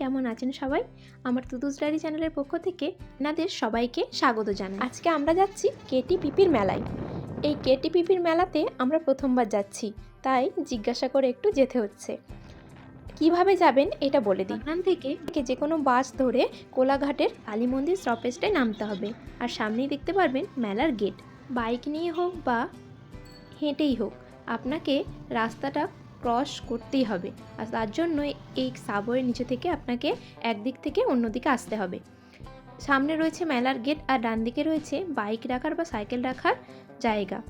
কেমন আছেন সবাই? আমার তুতুস ডায়েরি চ্যানেলের পক্ষ থেকে আপনাদের সবাইকে স্বাগত জানাই। আজকে আমরা যাচ্ছি কেটি পিপির মেলায়। এই কেটি পিপির মেলাতে আমরা প্রথমবার যাচ্ছি তাই জিজ্ঞাসা করে একটু যেতে হচ্ছে। কীভাবে যাবেন এটা বলে দিই। এখান থেকে যে কোনো বাস ধরে কোলাঘাটের কালী মন্দির স্টপেজটায় নামতে হবে আর সামনেই দেখতে পারবেন মেলার গেট। বাইক নিয়ে হোক বা হেঁটেই হোক আপনাকে রাস্তাটা ক্রস করতেই হবে। আর তার জন্য এই সাবওয়ের নিচে থেকে আপনাকে একদিক থেকে অন্যদিকে আসতে হবে। সামনে রয়েছে মেলার গেট আর ডান দিকে রয়েছে বাইক রাখার বা সাইকেল রাখার জায়গা।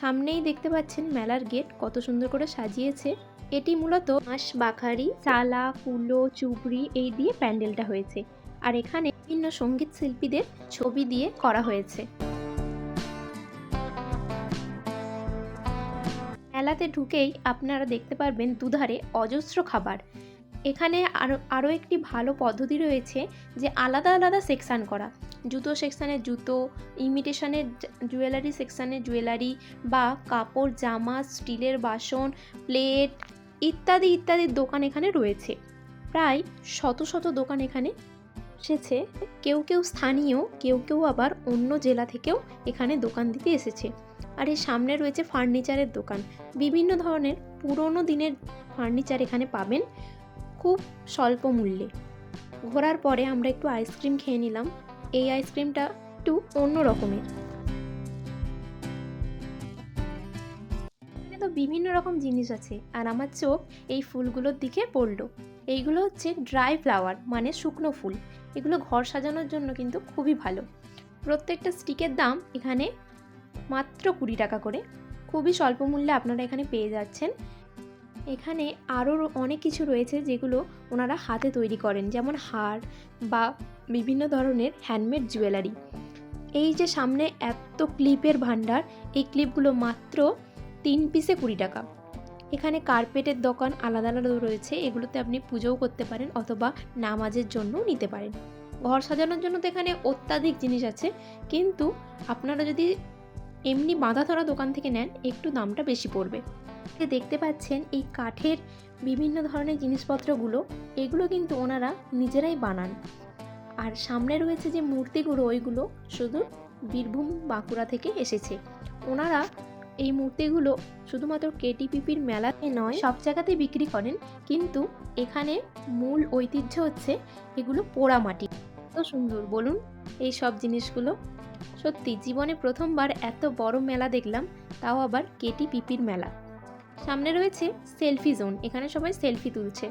সামনেই দেখতে পাচ্ছেন মেলার গেট কত সুন্দর করে সাজিয়েছে। এটি মূলত হাঁস, বাখারি, চালা কুলো চুবড়ি এই দিয়ে প্যান্ডেলটা হয়েছে। আর এখানে বিভিন্ন সংগীত শিল্পীদের ছবি দিয়ে করা হয়েছে। মেলাতে ঢুকেই আপনারা দেখতে পারবেন দুধারে অজস্র খাবার। এখানে আরও আরও একটি ভালো পদ্ধতি রয়েছে যে আলাদা আলাদা সেকশান করা। জুতো সেকশানে জুতো, ইমিটেশনের জুয়েলারি সেকশানে জুয়েলারি বা কাপড়, জামা, স্টিলের বাসন, প্লেট ইত্যাদি ইত্যাদির দোকান এখানে রয়েছে। প্রায় শত শত দোকান এখানে এসেছে। কেউ কেউ স্থানীয়, কেউ কেউ আবার অন্য জেলা থেকেও এখানে দোকান দিতে এসেছে। আর এর সামনে রয়েছে ফার্নিচারের দোকান। বিভিন্ন ধরনের পুরনো দিনের ফার্নিচার এখানে পাবেন খুব স্বল্প মূল্যে। ঘোরার পরে আমরা একটু আইসক্রিম খেয়ে নিলাম। এই আইসক্রিমটা একটু অন্য রকমের। এখানে তো বিভিন্ন রকম জিনিস আছে আর আমার চোখ এই ফুলগুলোর দিকে পড়ল। এইগুলো হচ্ছে ড্রাই ফ্লাওয়ার মানে শুকনো ফুল। এগুলো ঘর সাজানোর জন্য কিন্তু খুবই ভালো। প্রত্যেকটা স্টিকের দাম এখানে মাত্র কুড়ি টাকা করে। খুবই স্বল্প মূল্যে আপনারা এখানে পেয়ে যাচ্ছেন। এখানে আরও অনেক কিছু রয়েছে যেগুলো ওনারা হাতে তৈরি করেন, যেমন হার বা বিভিন্ন ধরনের হ্যান্ডমেড জুয়েলারি এই যে সামনে এত ক্লিপের ভাণ্ডার এই ক্লিপগুলো মাত্র তিন পিসে কুড়ি টাকা। এখানে কার্পেটের দোকান আলাদা আলাদা রয়েছে, এগুলোতে আপনি পুজোও করতে পারেন অথবা নামাজের জন্যও নিতে পারেন। ঘর সাজানোর জন্য তো এখানে অত্যাধিক জিনিস আছে, কিন্তু আপনারা যদি এমনি বাঁধা ধরা দোকান থেকে নেন, একটু দামটা বেশি পড়বে। দেখতে পাচ্ছেন এই কাঠের বিভিন্ন ধরনের জিনিসপত্রগুলো, এগুলো কিন্তু ওনারা নিজেরাই বানান। আর সামনে রয়েছে যে মূর্তিগুলো, ওইগুলো শুধু বীরভূম বাঁকুড়া থেকে এসেছে। ওনারা এই মূর্তিগুলো শুধুমাত্র কেটিপিপির মেলাতে নয়, সব জায়গাতেই বিক্রি করেন, কিন্তু এখানে মূল ঐতিহ্য হচ্ছে এগুলো পোড়া মাটি কত সুন্দর, বলুন, এই সব জিনিসগুলো সত্যি, জীবনে প্রথমবার এত বড় মেলা দেখলাম, তাও আবার কেটি পিপির মেলা। সামনে রয়েছে সেলফি জোন, এখানে সবাই সেলফি তুলছে।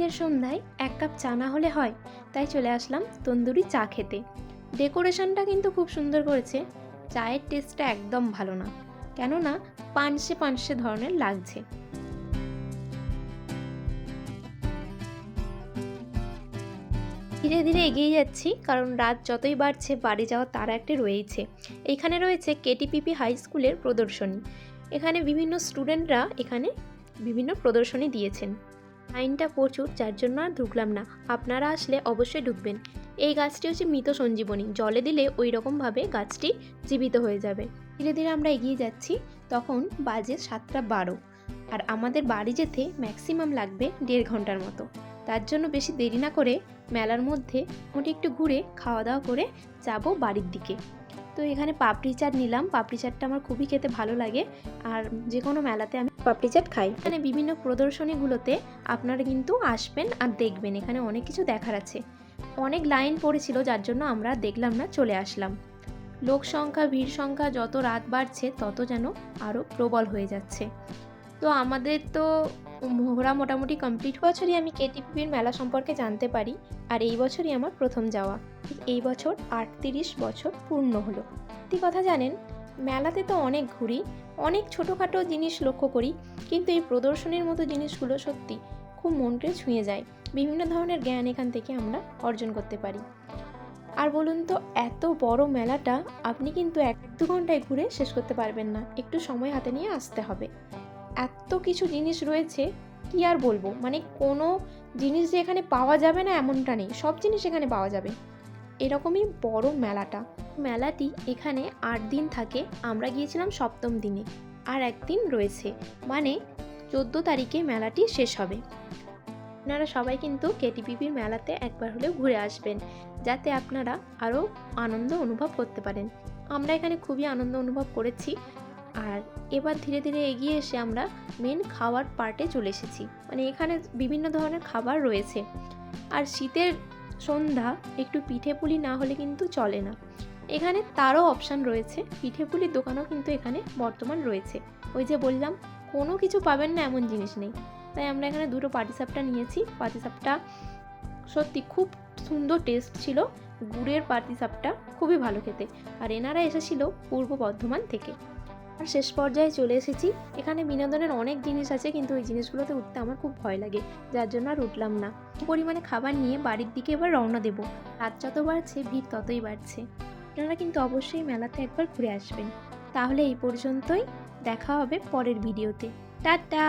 শীতের সন্ধ্যায় এক কাপ চা না হলে হয়, তাই চলে আসলাম তন্দুরি চা খেতে। ডেকোরেশনটা কিন্তু খুব সুন্দর করেছে, চায়ের টেস্টটা একদম ভালো না, কেননা পানসে পানসে ধরনের লাগছে। ধীরে ধীরে এগিয়ে যাচ্ছি, কারণ রাত যতই বাড়ছে, বাড়ি যাওয়ার তারা একটি রয়েছে এখানে রয়েছে কেটিপিপি হাই স্কুলের প্রদর্শনী। এখানে বিভিন্ন স্টুডেন্টরা এখানে বিভিন্ন প্রদর্শনী দিয়েছেন। লাইনটা প্রচুর, যার জন্য আর ঢুকলাম না। আপনারা আসলে অবশ্যই ঢুকবেন। এই গাছটি হচ্ছে মৃত সঞ্জীবনী। জলে দিলে ওই রকমভাবে গাছটি জীবিত হয়ে যাবে। ধীরে ধীরে আমরা এগিয়ে যাচ্ছি, তখন বাজে সাতটা বারো। আর আমাদের বাড়ি যেতে ম্যাক্সিমাম লাগবে দেড় ঘণ্টার মতো। তার জন্য বেশি দেরি না করে মেলার মধ্যে মোটামুটি একটু ঘুরে খাওয়া দাওয়া করে যাব বাড়ির দিকে। তো এখানে পাপড়ি চাট নিলাম। পাপড়ি চাটটা আমার খুবই খেতে ভালো লাগে। আর যে কোনো মেলাতে আমি পাপড়ি চাট খাই। এখানে বিভিন্ন প্রদর্শনীগুলোতে আপনারা কিন্তু আসবেন আর দেখবেন। এখানে অনেক কিছু দেখার আছে। অনেক লাইন পড়েছিল, যার জন্য আমরা দেখলাম না, চলে আসলাম। লোক সংখ্যা, ভিড় সংখ্যা যত রাত বাড়ছে, তত যেন আরও প্রবল হয়ে যাচ্ছে। তো আমাদের তো ঘোরা মোটামুটি কমপ্লিট বছরই আমি কেটিপির মেলা সম্পর্কে জানতে পারি। আর এই বছরই আমার প্রথম যাওয়া। এই বছর আটত্রিশ বছর পূর্ণ হলো। একটি কথা জানেন, মেলাতে তো অনেক ঘুরি, অনেক ছোটোখাটো জিনিস লক্ষ্য করি, কিন্তু এই প্রদর্শনীর মতো জিনিসগুলো সত্যি খুব মনকে ছুঁয়ে যায়। বিভিন্ন ধরনের জ্ঞান এখান থেকে আমরা অর্জন করতে পারি। আর বলুন তো, এত বড় মেলাটা আপনি কিন্তু এক দু ঘন্টায় ঘুরে শেষ করতে পারবেন না। একটু সময় হাতে নিয়ে আসতে হবে। এত কিছু জিনিস রয়েছে, কি আর বলব? মানে কোনো জিনিস যে এখানে পাওয়া যাবে না এমনটা নেই। সব জিনিস এখানে পাওয়া যাবে। এরকমই বড় মেলাটা। মেলাটি এখানে আট দিন থাকে। আমরা গিয়েছিলাম সপ্তম দিনে। আর একদিন রয়েছে। মানে চোদ্দ তারিখে মেলাটি শেষ হবে। আপনারা সবাই কিন্তু কেটিপিপির মেলাতে একবার হলেও ঘুরে আসবেন, যাতে আপনারা আরও আনন্দ অনুভব করতে পারেন। আমরা এখানে খুবই আনন্দ অনুভব করেছি। আর এবার ধীরে ধীরে এগিয়ে এসে আমরা মেন খাওয়ার পার্টে চলে এসেছি। মানে এখানে বিভিন্ন ধরনের খাবার রয়েছে। আর শীতের সন্ধ্যা একটু পিঠে পুলি না হলে কিন্তু চলে না। এখানে তারও অপশান রয়েছে। পিঠে পুলির দোকানও কিন্তু এখানে বর্তমান রয়েছে। ওই যে বললাম, কোনো কিছু পাবেন না এমন জিনিস নেই। তাই আমরা এখানে দুটো পাটিসাপটা নিয়েছি। পাটিসাপটা সত্যি খুব সুন্দর টেস্ট ছিল। গুড়ের পাটিসাপটা খুবই ভালো খেতে। আর এনারা এসেছিল পূর্ব বর্ধমান থেকে। আর শেষ পর্যায়ে চলে এসেছি। এখানে বিনোদনের অনেক জিনিস আছে, কিন্তু ওই জিনিসগুলোতে উঠতে আমার খুব ভয় লাগে, যার জন্য আর উঠলাম না। পরিমাণে খাবার নিয়ে বাড়ির দিকে এবার রওনা দেব। রাত যত বাড়ছে, ভিড় ততই বাড়ছে। আপনারা কিন্তু অবশ্যই মেলাতে একবার ঘুরে আসবেন। তাহলে এই পর্যন্তই, দেখা হবে পরের ভিডিওতে। টাটা!